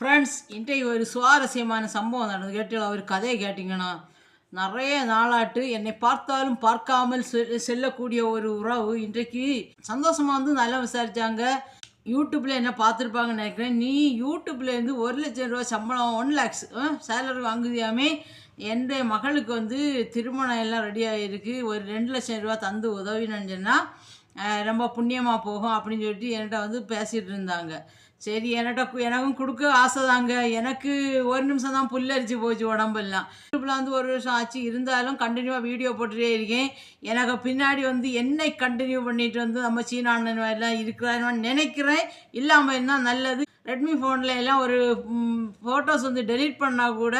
Friends இன்றைக்கு ஒரு சுவாரஸ்யமான சம்பவம் நடந்து கேட்டு ஒரு கதையை கேட்டிங்கன்னா நிறைய நாளாட்டு என்னை பார்த்தாலும் பார்க்காமல் செ- செல்லக்கூடிய ஒரு உறவு இன்றைக்கு சந்தோஷமாக வந்து நல்லா விசாரித்தாங்க யூடியூப்பில் என்ன பார்த்துருப்பாங்கன்னு நினைக்கிறேன். நீ யூடியூப்லேருந்து ஒரு லட்சம் ரூபா சம்பளம் ஒன் லேக்ஸ் சேலரி வாங்குதியாமே என்னுடைய மகளுக்கு வந்து திருமணம் எல்லாம் ரெடியாகிருக்கு ஒரு ரெண்டு லட்சம் ரூபா தந்து உதவினு சொன்னால் ரொம்ப புண்ணியமாக போகும் அப்படின்னு சொல்லிட்டு என்கிட்ட வந்து பேசிகிட்டு இருந்தாங்க. சரி என்கிட்ட எனக்கும் கொடுக்க ஆசை தாங்க எனக்கு ஒரு நிமிஷம் தான் புல்லரிச்சு போச்சு உடம்பெல்லாம். யூடியூப்பில் வந்து ஒரு வருஷம் ஆச்சு. இருந்தாலும் கண்டினியூவாக வீடியோ போட்டுட்டே இருக்கேன். எனக்கு பின்னாடி வந்து என்னை கண்டினியூ பண்ணிட்டு வந்து நம்ம சீனா அண்ணன் எல்லாம் இருக்கிறான்னு நினைக்கிறேன். இல்லாமல் இருந்தால் நல்லது? ரெட்மி ஃபோனில் எல்லாம் ஒரு ஃபோட்டோஸ் வந்து டெலிட் பண்ணால் கூட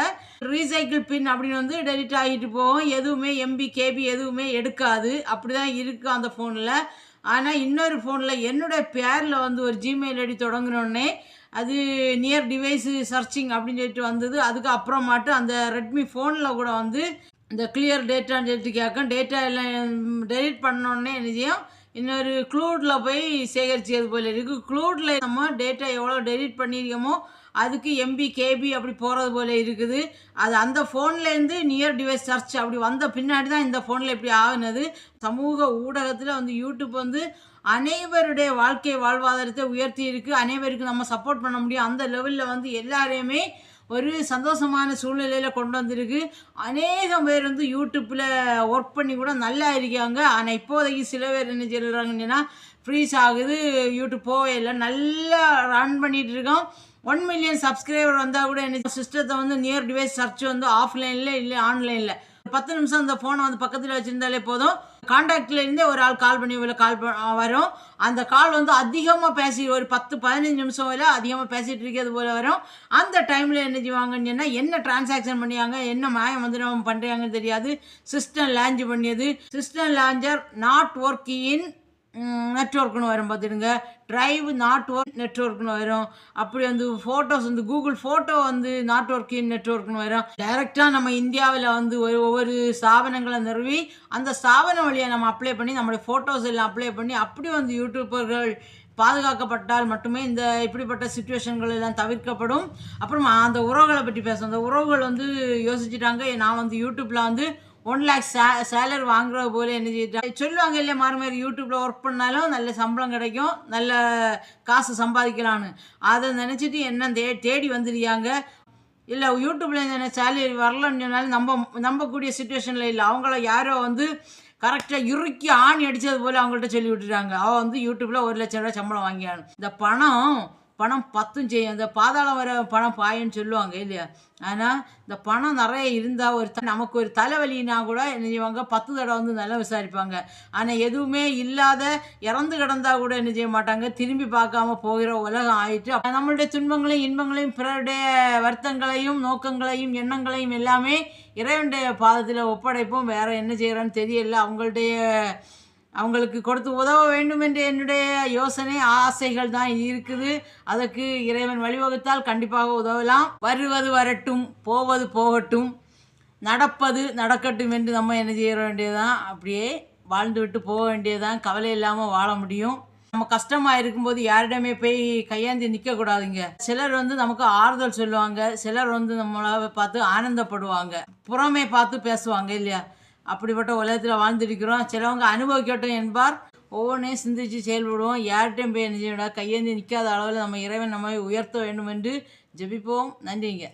ரீசைக்கிள் பின் அப்படின்னு வந்து டெலிட் ஆகிட்டு போகும். எதுவுமே எம்பி கேபி எதுவுமே எடுக்காது. அப்படி தான் இருக்குது அந்த ஃபோனில் ஆனால் இன்னொரு ஃபோனில் என்னுடைய பேரில் வந்து ஒரு ஜிமெயில் ஐடி தொடங்கினோடனே அது நியர் டிவைஸு சர்ச்சிங் அப்படின்னு சொல்லிட்டு வந்தது. அதுக்கு அப்புறமாட்டு அந்த ரெட்மி ஃபோனில் கூட வந்து இந்த கிளியர் டேட்டான்னு சொல்லிட்டு கேட்கும் டேட்டா எல்லாம் டெலிட் பண்ணோடனே என்ன செய்யும்? இன்னொரு க்ளூடில் போய் சேகரிச்சது போல இருக்குது க்ளூடில் நம்ம டேட்டா எவ்வளோ டெலிட் பண்ணியிருக்கோமோ அதுக்கு எம்பி கேபி அப்படி போகிறது போல இருக்குது. அது அந்த ஃபோன்லேருந்து நியர் டிவைஸ் சர்ச் அப்படி வந்த பின்னாடி தான் இந்த ஃபோனில் இப்படி ஆகுனது. சமூக ஊடகத்தில் வந்து யூடியூப் வந்து அனைவருடைய வாழ்க்கை வாழ்வாதாரத்தை உயர்த்தி இருக்குது அனைவருக்கும் நம்ம சப்போர்ட் பண்ண முடியும். அந்த லெவலில் வந்து எல்லாரையுமே ஒரு சந்தோஷமான சூழ்நிலையில் கொண்டு வந்திருக்கு. அநேகம் பேர் வந்து யூடியூப்பில் ஒர்க் பண்ணி கூட நல்லா இருக்காங்க. ஆனால் இப்போதைக்கு சில பேர் என்ன சொல்கிறாங்கன்னா ஃப்ரீஸ் ஆகுது யூடியூப் போவே இல்லை. நல்லா ரன் பண்ணிகிட்டு இருக்கோம். ஒன் மில்லியன் சப்ஸ்கிரைபர் வந்தால் கூட என்ன சிஸ்டத்தை வந்து நியர் டிவைஸ் சர்ச் வந்து ஆஃப்லைனில் இல்லை ஆன்லைனில் பத்து நிமிஷம் அந்த ஃபோனை வந்து பக்கத்தில் வச்சுருந்தாலே போதும். காண்டாக்ட்லேருந்தே ஒரு ஆள் கால் பண்ணி உள்ள கால் வரும். அந்த கால் வந்து அதிகமாக பேசி ஒரு பத்து பதினஞ்சு நிமிஷம் வரை அதிகமாக பேசிகிட்டு இருக்கிறது போல் வரும். அந்த டைமில் என்ன செய்வாங்கன்னு சொன்னா, என்ன டிரான்சாக்ஷன் பண்ணியாங்க என்ன மாயம் வந்து நம்ம பண்ணுறாங்கன்னு தெரியாது. சிஸ்டம் லான்ச் பண்ணியது. System launcher not work in நெட்ஒர்க்னு வரும் பார்த்துடுங்க. ட்ரைவ் நாட் ஒர்க் நெட்ஒர்க்னு வரும். அப்படி வந்து ஃபோட்டோஸ் வந்து கூகுள் ஃபோட்டோ வந்து நாட் ஒர்க்கின் நெட்ஒர்க்னு வரும் டைரெக்டாக நம்ம இந்தியாவில் வந்து ஒரு ஒவ்வொரு ஸ்தாபனங்களை நிறுவி அந்த ஸ்தாபனம் வழியாக நம்ம அப்ளை பண்ணி நம்மளுடைய ஃபோட்டோஸ் எல்லாம் அப்ளை பண்ணி அப்படி வந்து யூடியூபர்கள் பாதுகாக்கப்பட்டால் மட்டுமே இந்த இப்படிப்பட்ட சுச்சுவேஷன்கள் எல்லாம் தவிர்க்கப்படும். அப்புறம் அந்த உறவுகளை பற்றி பேசும் அந்த உறவுகள் வந்து யோசிச்சுட்டாங்க. நான் வந்து யூடியூப்பில் வந்து ஒன் லேக் சே சேலரி வாங்குற போல என்ன செய்யிட்டாங்க சொல்லுவாங்க இல்லையா மாறுமாரி மாறி யூடியூப்பில் ஒர்க் பண்ணாலும் நல்ல சம்பளம் கிடைக்கும் நல்ல காசு சம்பாதிக்கலான்னு அதை நினச்சிட்டு என்ன தே தேடி வந்துருக்காங்க? இல்லை யூடியூப்பில் என்ன சேலரி வரலன்னு சொன்னாலும் நம்ப நம்பக்கூடிய சுச்சுவேஷனில் இல்லை. அவங்கள யாரோ வந்து கரெக்டாக இறுக்கி ஆணி அடித்தது போல் அவங்கள்ட்ட சொல்லி விட்டுட்டாங்க. அவள் வந்து யூடியூப்பில் ஒரு லட்சம் ரூபாய் சம்பளம் வாங்கியானு இந்த பணம் பணம் பத்தும் செய்யும். இந்த பாதாளம் வர பணம் பாயன்னு சொல்லுவாங்க இல்லையா? ஆனால் இந்த பணம் நிறைய இருந்தால் ஒரு த- நமக்கு ஒரு தலைவலினா கூட என்ன செய்வாங்க பத்து தடவை வந்து நல்லா விசாரிப்பாங்க. ஆனால் எதுவுமே இல்லாத இறந்து கிடந்தால் கூட என்ன செய்ய மாட்டாங்க? திரும்பி பார்க்காம போகிற உலகம் ஆயிட்டு நம்மளுடைய துன்பங்களையும் இன்பங்களையும் பிறருடைய வருத்தங்களையும் நோக்கங்களையும் எண்ணங்களையும் எல்லாமே இறைவனுடைய பாதத்தில் ஒப்படைப்போம். வேறு என்ன செய்கிறோன்னு தெரியல. அவங்களுடைய அவங்களுக்கு கொடுத்து உதவ வேண்டும் என்ற என்னுடைய யோசனை ஆசைகள் தான் இருக்குது. அதற்கு இறைவன் வழிவகுத்தால் கண்டிப்பாக உதவலாம். வருவது வரட்டும் போவது போகட்டும். நடப்பது நடக்கட்டும் என்று நம்ம என்ன செய்ய வேண்டியதுதான். அப்படியே வாழ்ந்துவிட்டு போக வேண்டியதுதான். கவலை இல்லாமல் வாழ முடியும். நம்ம கஷ்டமாக இருக்கும்போது யாரிடமே போய் கையாந்தி நிற்கக்கூடாதுங்க சிலர் வந்து நமக்கு ஆறுதல் சொல்லுவாங்க. சிலர் வந்து நம்மளை பார்த்து ஆனந்தப்படுவாங்க. புறமே பார்த்து பேசுவாங்க இல்லையா? அப்படிப்பட்ட உலகத்தில் வாழ்ந்திருக்கிறோம் சிலவங்க அனுபவிக்கட்டும் என்பார். ஒவ்வொன்றையும் சிந்திச்சு செயல்படுவோம். யார்கிட்டையும் போய் என்ன கையேந்தி நிற்காத அளவில் நம்ம இறைவன் நம்மை உயர்த்த வேண்டும் என்று ஜெபிப்போம். நன்றிங்க.